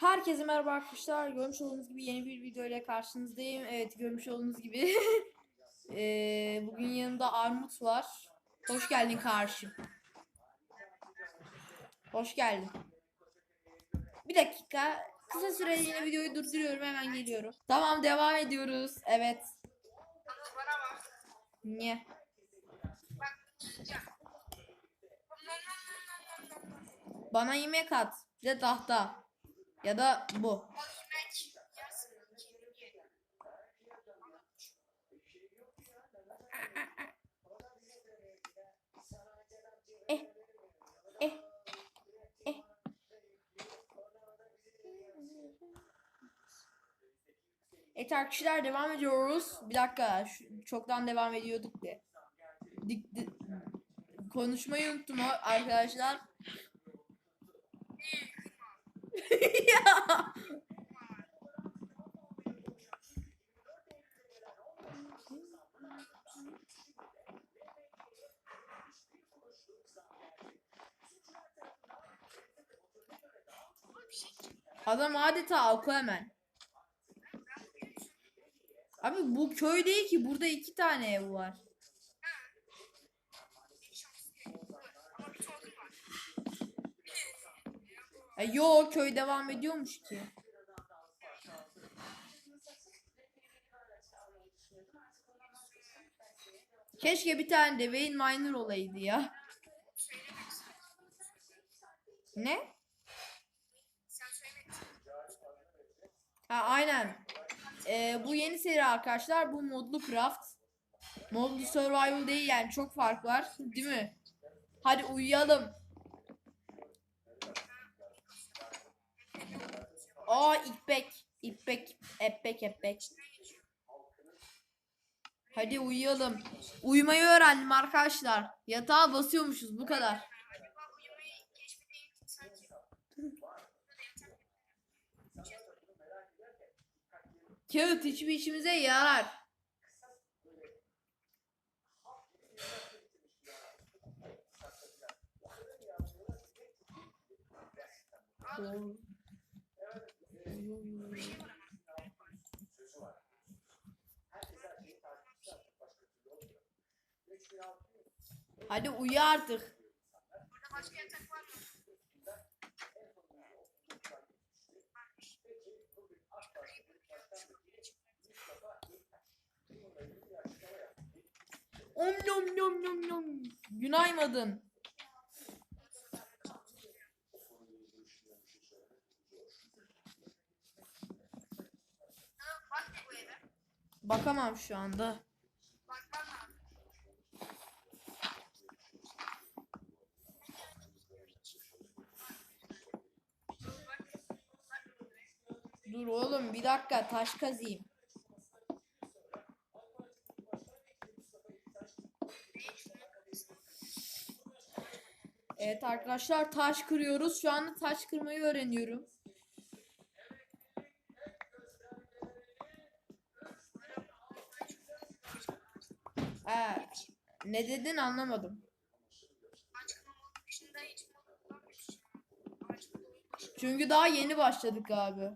Herkese merhaba arkadaşlar. Görmüş olduğunuz gibi yeni bir video ile karşınızdayım. Evet görmüş olduğunuz gibi. Eee, bugün yanımda Armut var. Hoş geldin karşım. Hoş geldin. Bir dakika. Kısa süreliğine videoyu durduruyorum. Hemen geliyorum. Tamam devam ediyoruz. Evet. Niye? Bana yemek at. Bir de tahta. Ya da bu. Eh. Eh. Eh. Evet arkadaşlar devam ediyoruz. Bir dakika. çoktan devam ediyorduk de. Dik, di- konuşmayı unuttum arkadaşlar. Adam adeta Aquaman. Abi bu köy değil ki. Burada iki tane ev var. Bir şans değil. Ama bir tortum var. E, yo köy devam ediyormuş ki. Keşke bir tane de Wayne Miner olaydı ya. Ne? Ha aynen. E, bu yeni seri arkadaşlar. Bu modlu craft. Modlu survival değil yani çok fark var. Değil mi? Hadi uyuyalım. Aa ipek. İpek. Epek epek. Hadi uyuyalım. Uyumayı öğrendim arkadaşlar. Yatağa basıyormuşuz bu kadar. Kağıt hiçbir işimize yarar. Hadi uyu artık. Om nom nom nom nom. Günaymadın. Ha, Bak bu eve. Bakamam şu anda. Dur oğlum bir dakika taş kazayım. Evet arkadaşlar taş kırıyoruz. Şu anda taş kırmayı öğreniyorum. Ha, ne dedin anlamadım. Çünkü daha yeni başladık abi.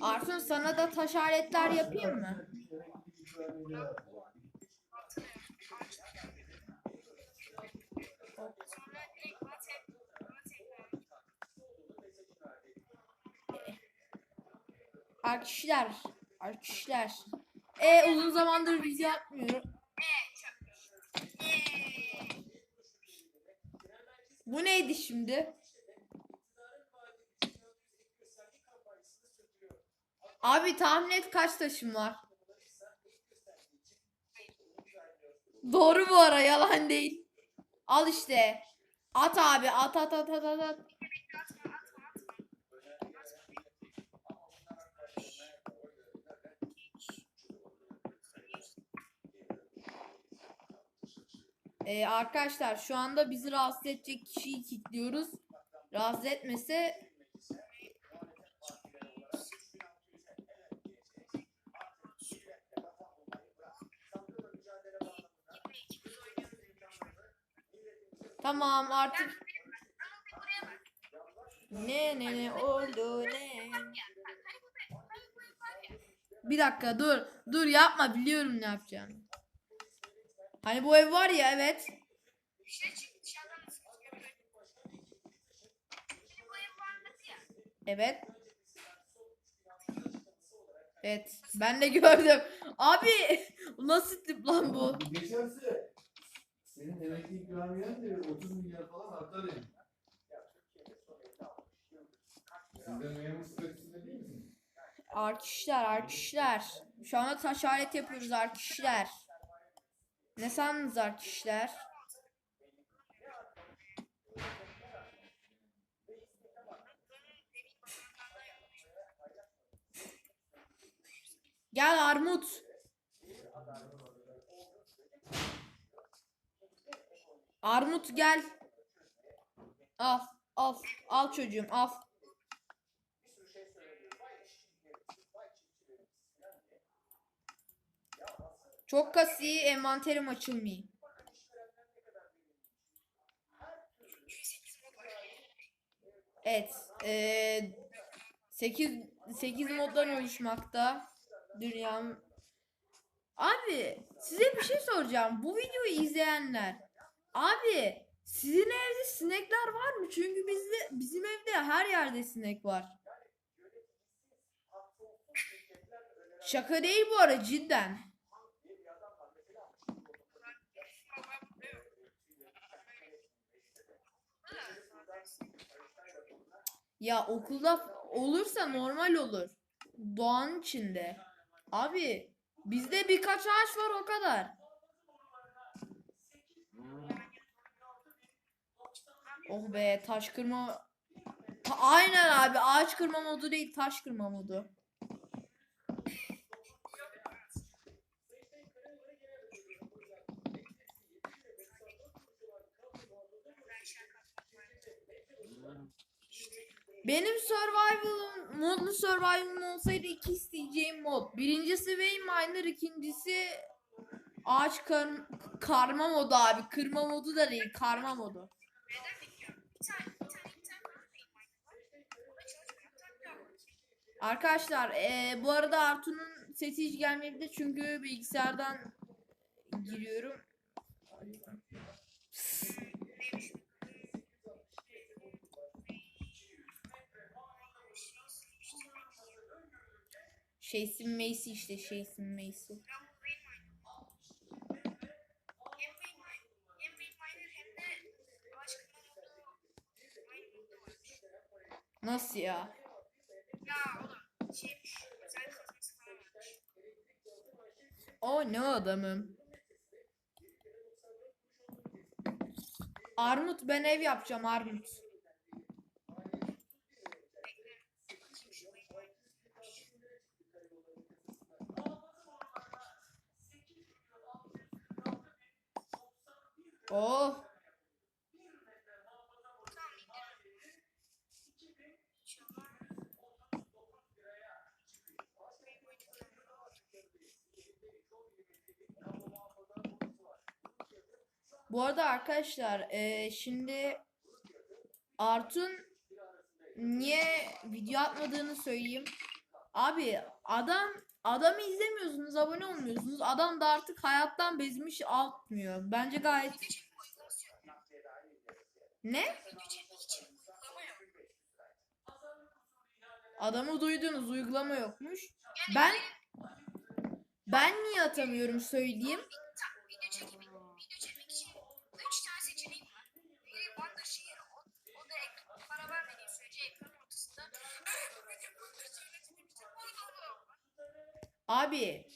Arsun sana da taş aletler yapayım mı? Arkadaşlar, arkadaşlar. E uzun zamandır video yapmıyorum. Bu neydi şimdi? Abi tahmin et kaç taşım var? Doğru bu ara yalan değil. Al işte. At abi at at at at at. at. Atma atma atma. Ee, arkadaşlar şu anda bizi rahatsız edecek kişiyi kilitliyoruz. Rahatsız etmese Tamam artık ne ne ne oldu ne? Bir dakika dur. Dur yapma biliyorum ne yapacağını. Hani bu ev var ya evet. Dışarıdan bu ev vardı ya. Evet. Evet. Ben de gördüm. Abi bu nasıl tip lan bu? Geçerse senin emekli ikramiyen de 30 milyar falan artar yani. Siz de memur statüsünde değil misiniz? Arkadaşlar arkadaşlar. Şu anda taş alet yapıyoruz arkadaşlar. Ne sandınız arkadaşlar? Gel Armut. Armut gel. Al, al, al çocuğum, al. Çok kasi envanterim açılmıyor. Evet. Eee 8 8 moddan oluşmakta. Dünyam. Abi size bir şey soracağım. Bu videoyu izleyenler. Abi sizin evde sinekler var mı? Çünkü bizde bizim evde her yerde sinek var. Şaka değil bu ara cidden. Ya okulda olursa normal olur. Doğanın içinde. Abi bizde birkaç ağaç var o kadar. Oh be taş kırma. Ta- Aynen abi ağaç kırma modu değil taş kırma modu. Benim survival'ım, modlu survival'ım olsaydı iki isteyeceğim mod. Birincisi Wayminer, ikincisi ağaç kar karma modu abi. Kırma modu da değil, karma modu. Arkadaşlar eee, bu arada Artu'nun sesi hiç gelmeyebilir çünkü bilgisayardan giriyorum. Şeysin Macy işte şeysin Macy. Nasıl ya? Ya o da şeymiş. Özel kazması falan varmış. O ne adamım? Armut ben ev yapacağım Armut. Bakayım şu Rain Miner. Oh. Bu arada arkadaşlar eee, şimdi Artun niye video atmadığını söyleyeyim. Abi adam adamı izlemiyorsunuz, abone olmuyorsunuz. Adam da artık hayattan bezmiş atmıyor. Bence gayet yok. ne? Adamı duydunuz, uygulama yokmuş. Ben ben niye atamıyorum söyleyeyim. Tamam, video çekmek, video çekmek için 3 tane seçeneğim var. Biri Wondershare, o, o da ekran, para vermediği sürece ekranın ortasında. Abi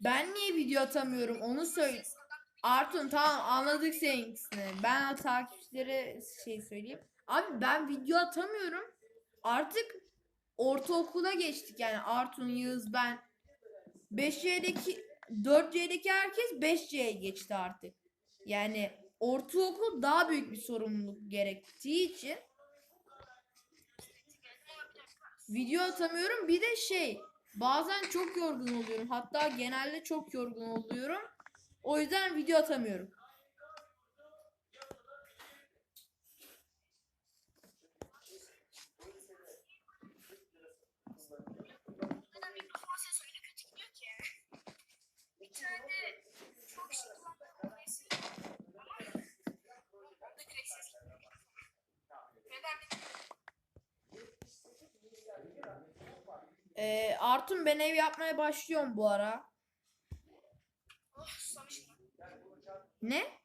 ben niye video atamıyorum onu söyle. Artun tamam anladık seninkisini. Ben takipçilere şey söyleyeyim. Abi ben video atamıyorum. Artık ortaokula geçtik yani Artun, Yağız, ben. 5C'deki 4C'deki herkes 5C'ye geçti artık. Yani ortaokul daha büyük bir sorumluluk gerektiği için video atamıyorum. Bir de şey bazen çok yorgun oluyorum. Hatta genelde çok yorgun oluyorum. O yüzden video atamıyorum. Ee, Artun ben ev yapmaya başlıyorum bu ara. Ne?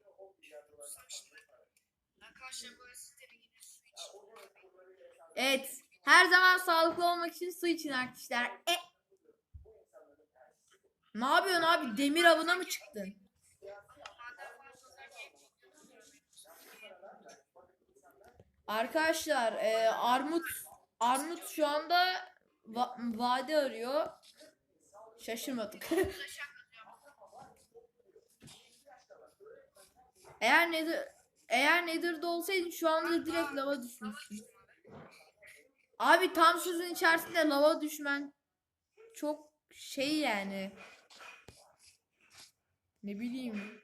Evet. Her zaman sağlıklı olmak için su için arkadaşlar. E. Ne yapıyorsun abi? Demir avına mı çıktın? Arkadaşlar e, Armut Armut şu anda va- vade arıyor. Şaşırmadık. eğer nedir eğer Nether'da olsaydın şu anda direkt lava düşmüştün. Abi tam sözün içerisinde lava düşmen çok şey yani. Ne bileyim.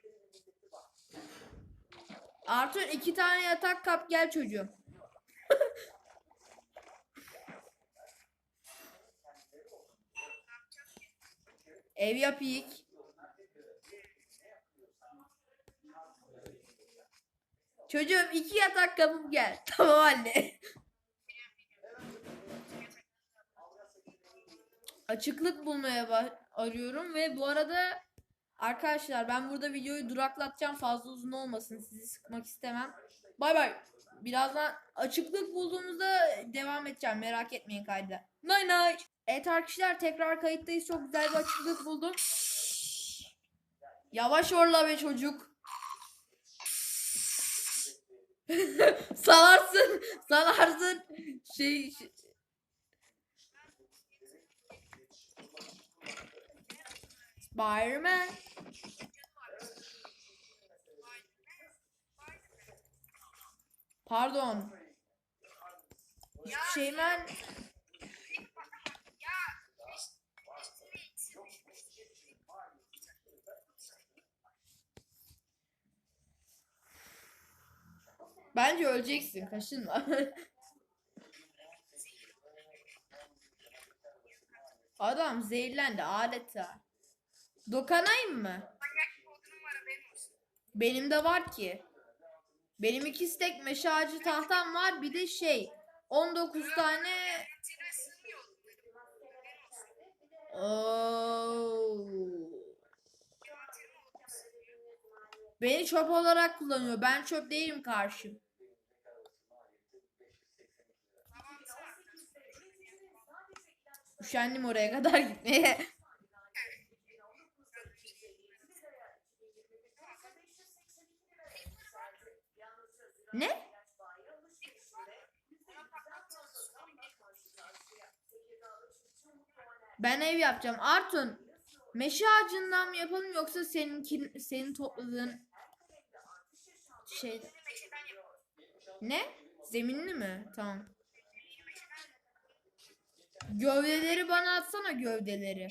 Arthur iki tane yatak kap gel çocuğum. Ev yap ilk. Çocuğum iki yatak kapıp gel. Tamam anne. Açıklık bulmaya arıyorum ve bu arada arkadaşlar ben burada videoyu duraklatacağım fazla uzun olmasın sizi sıkmak istemem. Bay bay. Birazdan açıklık bulduğumuzda devam edeceğim merak etmeyin kayda. Nay nay. Evet arkadaşlar tekrar kayıttayız çok güzel bir açıklık buldum. Yavaş orla be çocuk. salarsın salarsın şey, şey Spiderman. Pardon. Hiçbir şey ben bence öleceksin kaşınma. Adam zehirlendi adeta. Dokanayım mı? Benim de var ki. Benim iki stek meşe ağacı tahtam var bir de şey 19 tane. Oo. Beni çöp olarak kullanıyor. Ben çöp değilim karşım. Üşendim oraya kadar gitmeye. Ne? Ben ev yapacağım. Artun. Meşe ağacından mı yapalım yoksa seninki senin topladığın şey ne? Zeminli mi? Tamam. Gövdeleri bana atsana gövdeleri.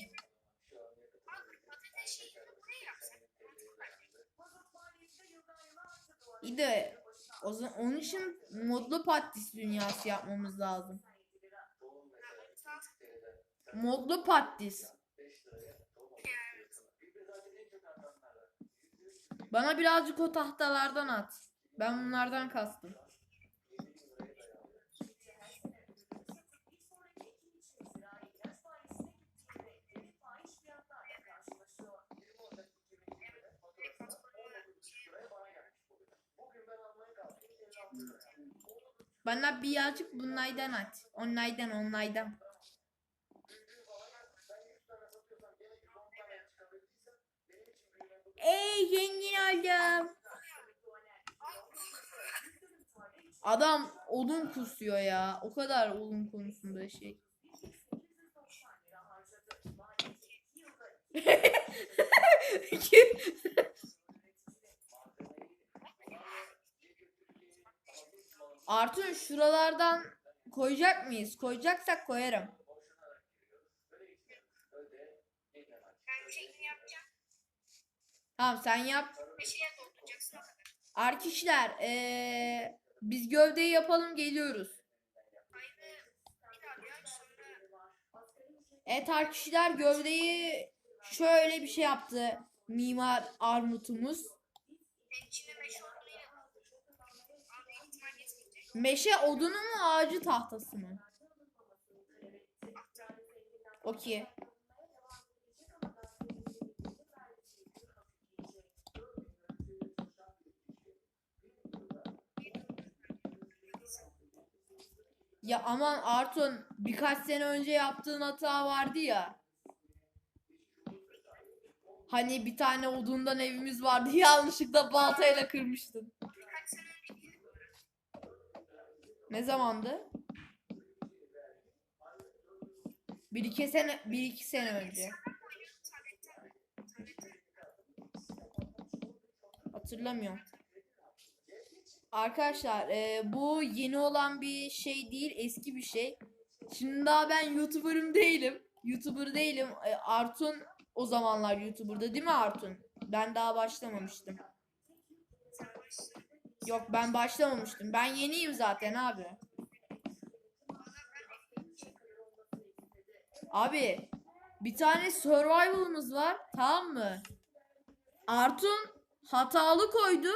İyi de o zaman onun için modlu patis dünyası yapmamız lazım. Modlu patis. Bana birazcık o tahtalardan at. Ben bunlardan kastım. Bana birazcık bunlardan at. Onlardan onlardan. Ey zengin oldum. Adam odun kusuyor ya. O kadar odun konusunda şey. Artun şuralardan koyacak mıyız? Koyacaksak koyarım. Tamam sen yap. Arkadaşlar eee, biz gövdeyi yapalım geliyoruz. Evet arkadaşlar gövdeyi şöyle bir şey yaptı mimar Armut'umuz. Meşe odunu mu ağacı tahtası mı? Okey. Ya aman Artun birkaç sene önce yaptığın hata vardı ya. Hani bir tane odundan evimiz vardı yanlışlıkla baltayla kırmıştın. Birkaç sene önce değil bu arada. Ne zamandı? Bir iki sene bir iki sene önce. Hatırlamıyorum. Arkadaşlar e, bu yeni olan bir şey değil eski bir şey. Şimdi daha ben YouTuber'ım değilim. YouTuber değilim. E, Artun o zamanlar YouTuber'da değil mi Artun? Ben daha başlamamıştım. Yok ben başlamamıştım. Ben yeniyim zaten abi. Abi bir tane survival'ımız var tamam mı? Artun hatalı koydu.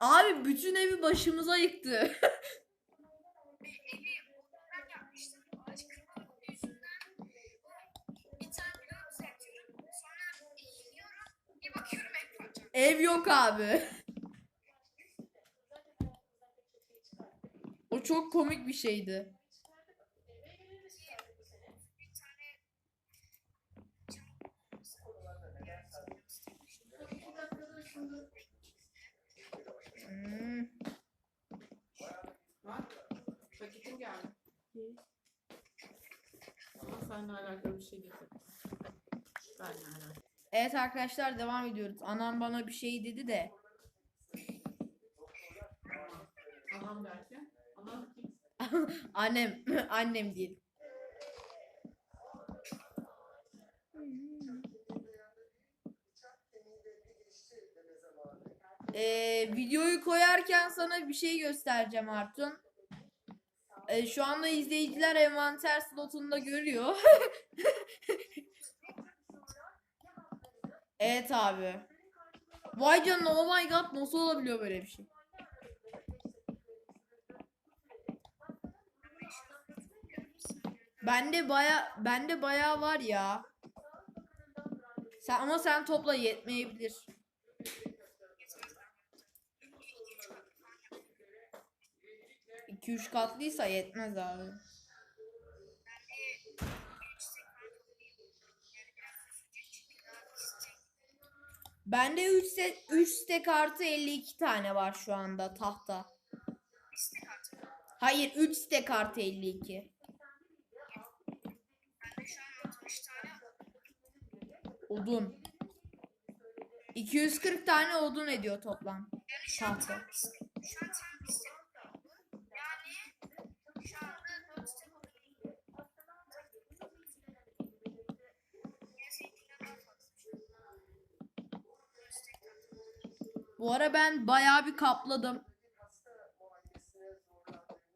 Abi bütün evi başımıza yıktı. Bir evi odadan yapmıştım. Ağaç kırma yüzünden bir tane blok düzeltiyorum. Sonra eğiliyorum. Bir bakıyorum ev parçalı. Ev yok abi. O çok komik bir şeydi. Hmm. Evet arkadaşlar devam ediyoruz. Anam bana bir şey dedi de. Anam derken? Annem, annem değil. Ee, videoyu koyarken sana bir şey göstereceğim Artun. Ee, şu anda izleyiciler envanter slotunda görüyor. evet abi. Vay canına oh my god nasıl olabiliyor böyle bir şey? Bende baya bende baya var ya. Sen ama sen topla yetmeyebilir. 2 3 katlıysa yetmez abi. Bende 3 set 3 stack artı 52 tane var şu anda tahta. Hayır 3 stack artı 52. Bende şu an 60 tane Odun. 240 tane odun ediyor toplam. Tahta. tam istek. Şu an tam istek. Yani şu anda 4 istek oldu. Yine seninkinden daha fazla. Dört istek kaldı. Bu ara ben bayağı bir kapladım.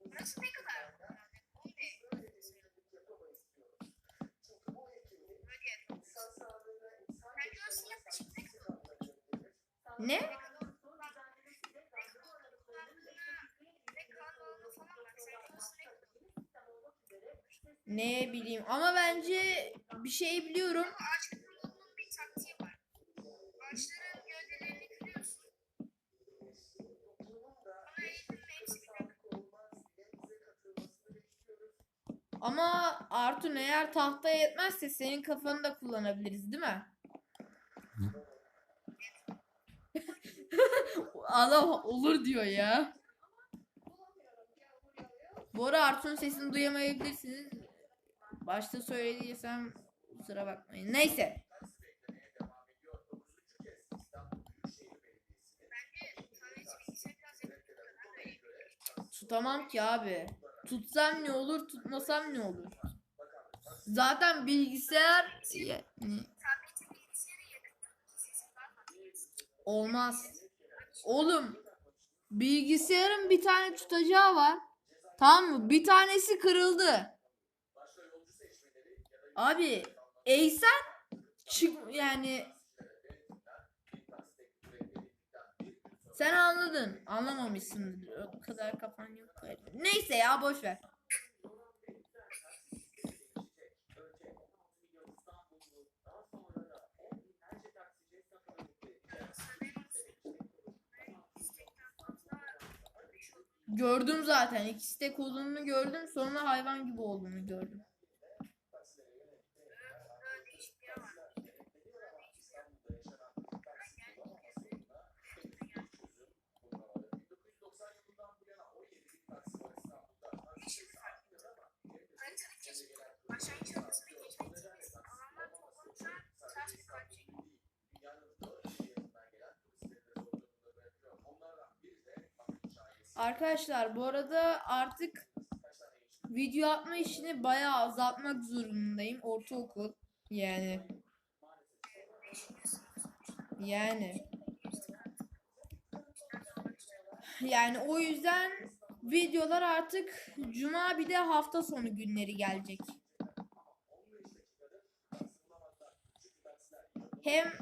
Burası ne kadar? On be. Böyle. Bence orası yaklaşık ne kadar? Ne? Ne kadar falan bak. Sence orası ne kadar? Ne bileyim ama bence bir şey biliyorum. Ama Artun eğer tahtaya yetmezse senin kafanı da kullanabiliriz değil mi? Allah olur diyor ya. Bu ara Artun'un sesini duyamayabilirsiniz. Başta söylediysem kusura bakmayın. Neyse. Tutamam ki abi. Tutsam ne olur, tutmasam ne olur? Zaten bilgisayar olmaz. Oğlum bilgisayarın bir tane tutacağı var. Tamam mı? Bir tanesi kırıldı. Abi Eysen çık yani sen anladın. Anlamamışsındır. O kadar kafan yok. Neyse ya boş ver. Gördüm zaten. İkisi de kolunu gördüm. Sonra hayvan gibi olduğunu gördüm. Arkadaşlar bu arada artık video atma işini bayağı azaltmak zorundayım. Ortaokul yani. Yani. Yani o yüzden videolar artık cuma bir de hafta sonu günleri gelecek. Hem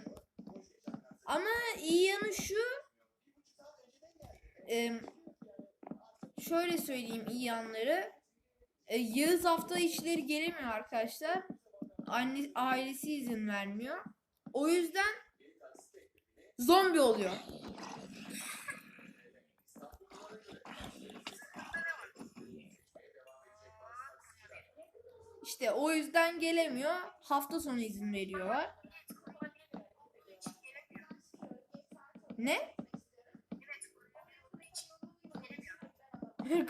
ama iyi yanı şu şöyle söyleyeyim iyi yanları. E, Yağız hafta içleri gelemiyor arkadaşlar. Anne ailesi izin vermiyor. O yüzden zombi oluyor. İşte o yüzden gelemiyor. Hafta sonu izin veriyorlar. Ne?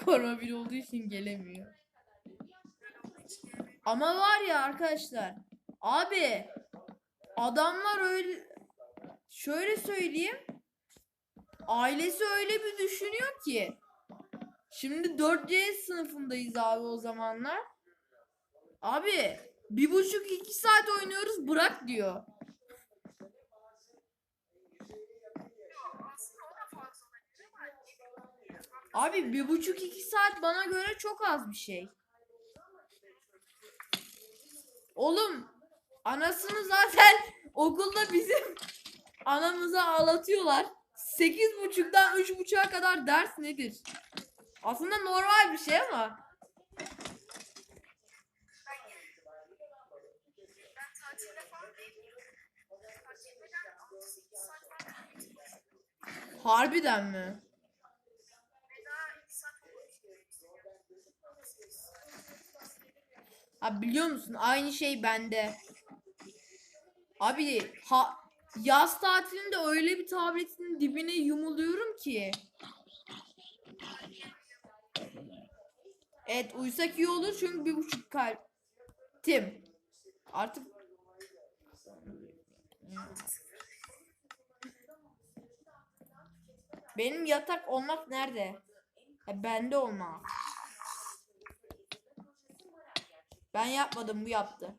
Korona bir olduğu için gelemiyor. Ama var ya arkadaşlar. Abi adamlar öyle şöyle söyleyeyim. Ailesi öyle bir düşünüyor ki. Şimdi 4C sınıfındayız abi o zamanlar. Abi bir buçuk iki saat oynuyoruz bırak diyor. Aslında o da fazla olabilir ama Abi bir buçuk iki saat bana göre çok az bir şey. Oğlum anasını zaten okulda bizim anamızı ağlatıyorlar. Sekiz buçuktan üç buçuğa kadar ders nedir? Aslında normal bir şey ama. ben tatilde Abi biliyor musun aynı şey bende. Abi ha yaz tatilinde öyle bir tabletin dibine yumuluyorum ki. Evet uyusak iyi olur çünkü bir buçuk kalp. Tim. Artık benim yatak olmak nerede? Ha, bende olmak. Ben yapmadım bu yaptı.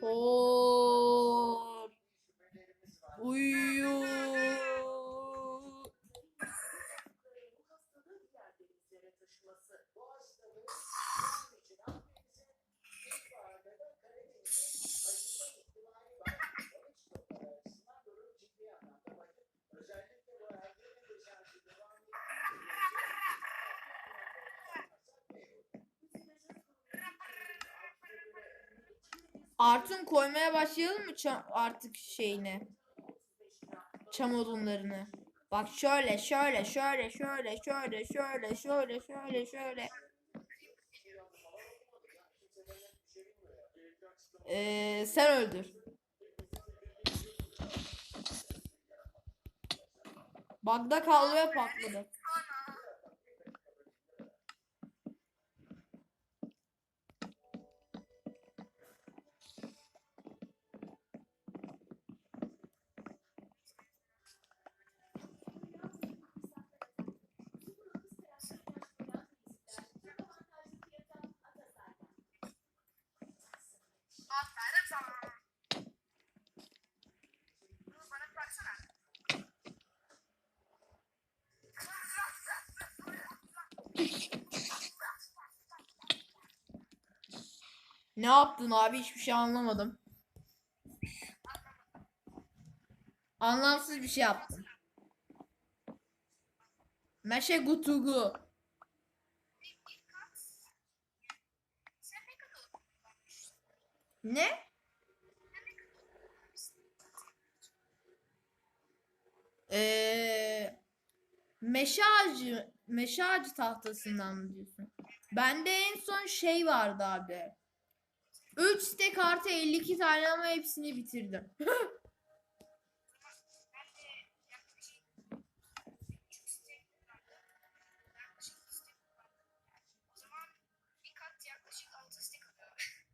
Hor. Uyu. Artun koymaya başlayalım mı artık şeyini? Çam odunlarını. Bak şöyle şöyle şöyle şöyle şöyle şöyle şöyle şöyle şöyle. Ee, sen öldür. Bagda kaldı ve patladı. Ne yaptın abi hiçbir şey anlamadım. Anlamsız bir şey yaptın. Meşe gutugu. Ne? Ee, meşe ağacı, meşe ağacı tahtasından mı diyorsun? Bende en son şey vardı abi. 3 stek artı 52 tane ama hepsini bitirdim. Ben de yaklaşık üç stek vardı. Yaklaşık bir stek vardı. O zaman bir kat yaklaşık altı stek alıyor.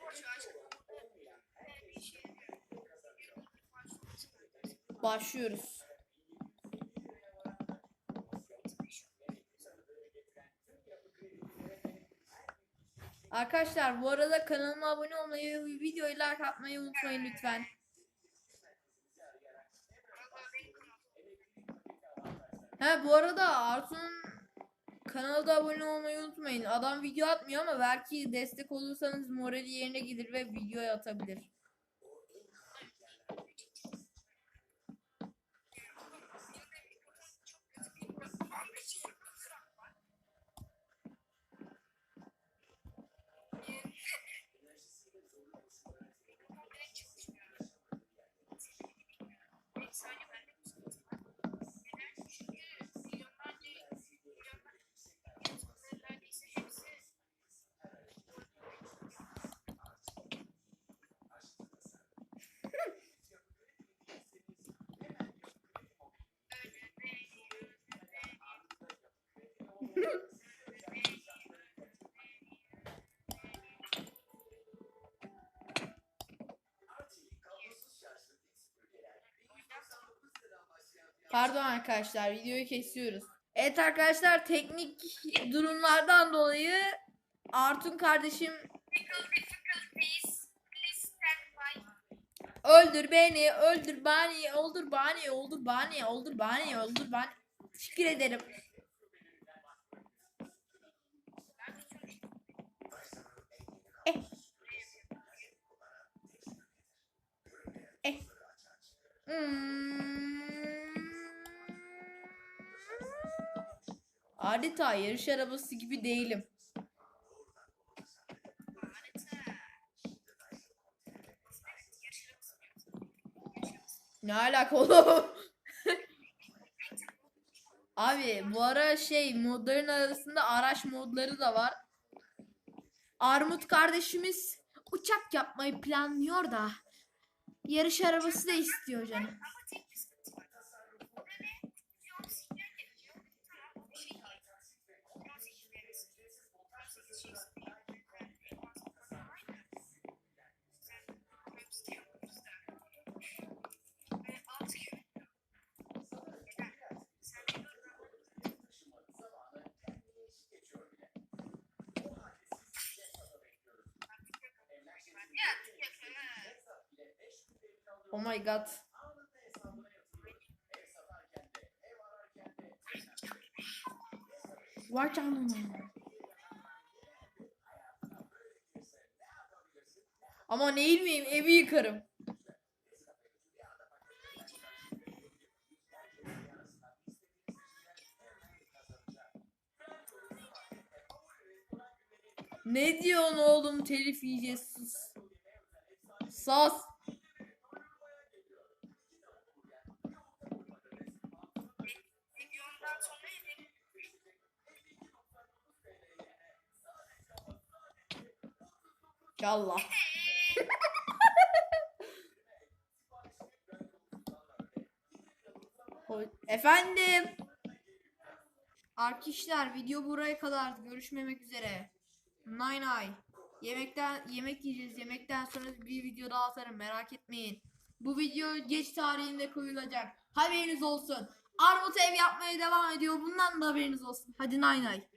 Ama şu ağaç kabuğunda her bir şey Başlıyoruz. Arkadaşlar bu arada kanalıma abone olmayı, videoyu like atmayı unutmayın lütfen. Ha bu arada Artu'nun kanalda abone olmayı unutmayın. Adam video atmıyor ama belki destek olursanız morali yerine gelir ve video atabilir. Pardon arkadaşlar videoyu kesiyoruz. Evet arkadaşlar teknik durumlardan dolayı Artun kardeşim öldür beni, öldür beni, öldür beni, öldür beni, öldür beni, öldür beni. Teşekkür ederim. Adeta yarış arabası gibi değilim. Ne alaka oğlum? Abi bu ara şey modların arasında araç modları da var. Armut kardeşimiz uçak yapmayı planlıyor da yarış arabası da istiyor canım. Ama tek bir sıkıntı var. Orada ne? Yol sinyal gerekiyor. Tamam, bir şey değil. 18 veririz. 18 şey istiyor. Yani elmas falan var ya. Sen web site yapıyoruz da. Ve altı gün. Neden? Sen de Ya, yakın. Oh my god. Vay canına. Ama ne miyim evi yıkarım. Ne diyorsun oğlum telif yiyeceğiz sus. Sus. Yallah. Efendim. Arkadaşlar video buraya kadar görüşmemek üzere. Nay nay. Yemekten yemek yiyeceğiz. Yemekten sonra bir video daha atarım merak etmeyin. Bu video geç tarihinde koyulacak. Haberiniz olsun. Armut ev yapmaya devam ediyor. Bundan da haberiniz olsun. Hadi nay nay.